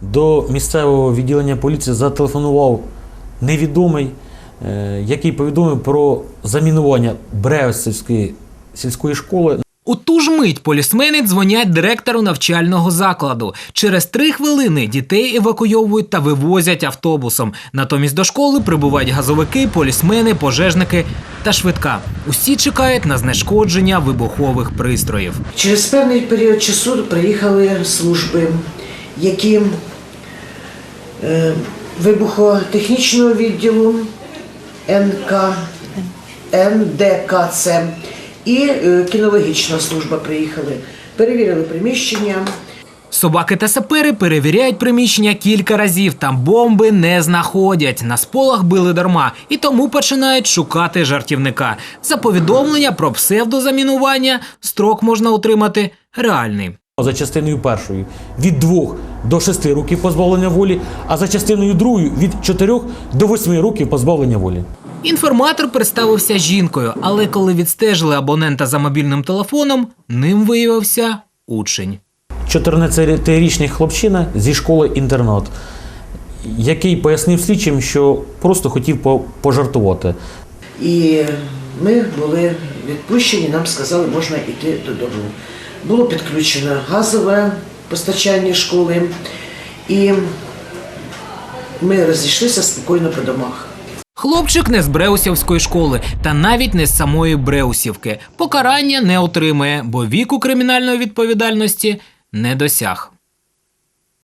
до місцевого відділення поліції зателефонував невідомий, е, який повідомив про замінування Бреосівської сільської школи. У ту ж мить полісмени дзвонять директору навчального закладу. Через три хвилини дітей евакуйовують та вивозять автобусом. Натомість до школи прибувають газовики, полісмени, пожежники та швидка. Усі чекають на знешкодження вибухових пристроїв. Через певний період часу приїхали служби, які е, вибухотехнічного відділу НК, НДКЦ і е, кінологічна служба приїхали. Перевірили приміщення. Собаки та сапери перевіряють приміщення кілька разів. Там бомби не знаходять. На сполах били дарма і тому починають шукати жартівника. За повідомлення про псевдозамінування строк можна отримати реальний. За частиною першою від 2 до 6 років позбавлення волі, а за частиною другою від 4 до 8 років позбавлення волі. Інформатор представився жінкою, але коли відстежили абонента за мобільним телефоном, ним виявився учень. 14-річний хлопчина зі школи інтернат, який пояснив слідчим, що просто хотів по- пожартувати. І ми були відпущені, нам сказали, можна йти додому. Було підключено газове постачання школи, і ми розійшлися спокійно по домах. Хлопчик не з Бреусівської школи та навіть не з самої Бреусівки. Покарання не отримає, бо віку кримінальної відповідальності не досяг.